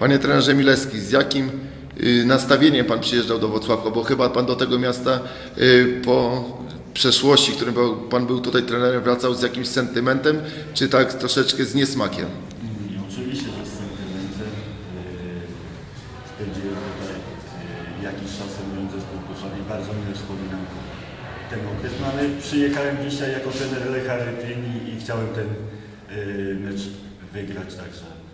Panie trenerze Milewski, z jakim y, nastawieniem Pan przyjeżdżał do Wrocławka? Bo chyba Pan do tego miasta y, po przeszłości, którym Pan był tutaj trenerem, wracał z jakimś sentymentem, czy tak troszeczkę z niesmakiem? Oczywiście, że z sentymentem spędziłem tutaj yy, jakiś czas mówiąc zespół. Bardzo miło wspominam ten okres. No przyjechałem dzisiaj jako trener Lecha Rytyn i, chciałem ten mecz wygrać także.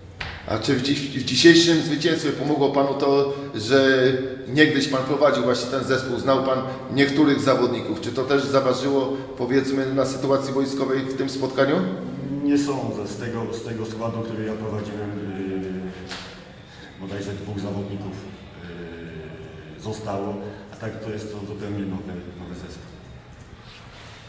A czy w, dziś, w dzisiejszym zwycięstwie pomogło Panu to, że niegdyś Pan prowadził właśnie ten zespół, znał Pan niektórych zawodników? Czy to też zaważyło powiedzmy na sytuacji wojskowej w tym spotkaniu? Nie sądzę z tego, z tego składu, który ja prowadziłem, yy, bodajże dwóch zawodników yy, zostało, a tak to jest to zupełnie zespół.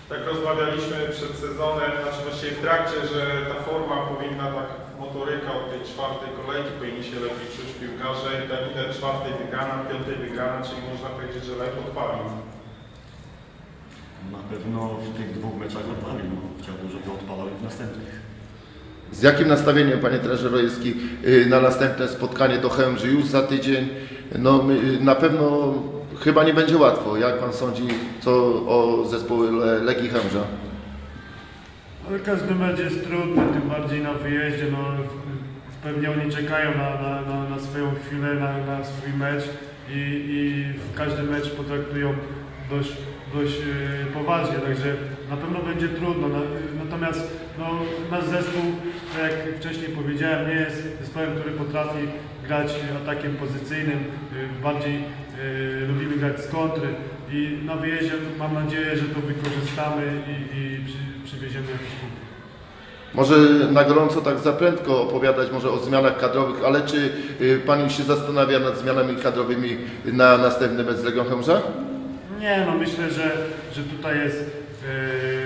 Tak rozmawialiśmy przed sezonem, znaczy właściwie w trakcie, że ta forma powinna tak, motoryka od tej czwartej kolejki powinni się lepiej czuć piłkarze i tak widać czwartej wygrana, piątej wygrana, czyli można powiedzieć, że lek odpalił. Na pewno w tych dwóch meczach odpalił. No, chciałbym, żeby odpalał i w następnych. Z jakim nastawieniem, Panie trenerze Rojewski, y, na następne spotkanie do Chełmży już za tydzień? No, my, y, na pewno chyba nie będzie łatwo. Jak Pan sądzi co o zespole Le- Legii Chełmża? Ale każdy mecz jest trudny, tym bardziej na wyjeździe. No, pewnie oni czekają na, na, na, na swoją chwilę, na, na swój mecz i, i w każdy mecz potraktują dość, dość e, poważnie, także na pewno będzie trudno. No, natomiast no, nasz zespół, tak jak wcześniej powiedziałem, nie jest zespołem, który potrafi grać atakiem pozycyjnym, e, bardziej e, lubimy grać z kontry i na wyjeździe mam nadzieję, że to wykorzystamy i, i przy, przywieziemy jakiś punkt. Może na gorąco tak za prędko opowiadać może o zmianach kadrowych, ale czy y, Pan już się zastanawia nad zmianami kadrowymi na następny mecz z Legią Chełmża? Nie, no myślę, że, że tutaj jest yy,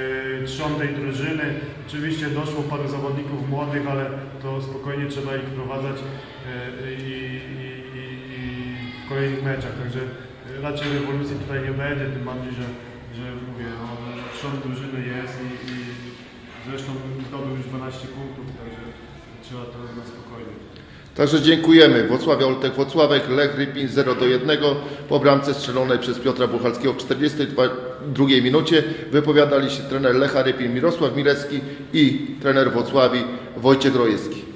trzon tej drużyny. Oczywiście doszło paru zawodników młodych, ale to spokojnie trzeba ich wprowadzać yy, i, i, i, i w kolejnych meczach. Także yy, raczej rewolucji tutaj nie będzie, tym bardziej, że, że mówię, no, trzon drużyny jest i, i zresztą zdobył już 12 punktów, także trzeba to na spokojnie. Także dziękujemy. Włocławia Oltek Włocławek, Lech Rypin 0 do 1 po bramce strzelonej przez Piotra Buchalskiego w 42 minucie. Wypowiadali się trener Lecha Rypin Mirosław Milecki i trener Włocławi Wojciech Rojewski.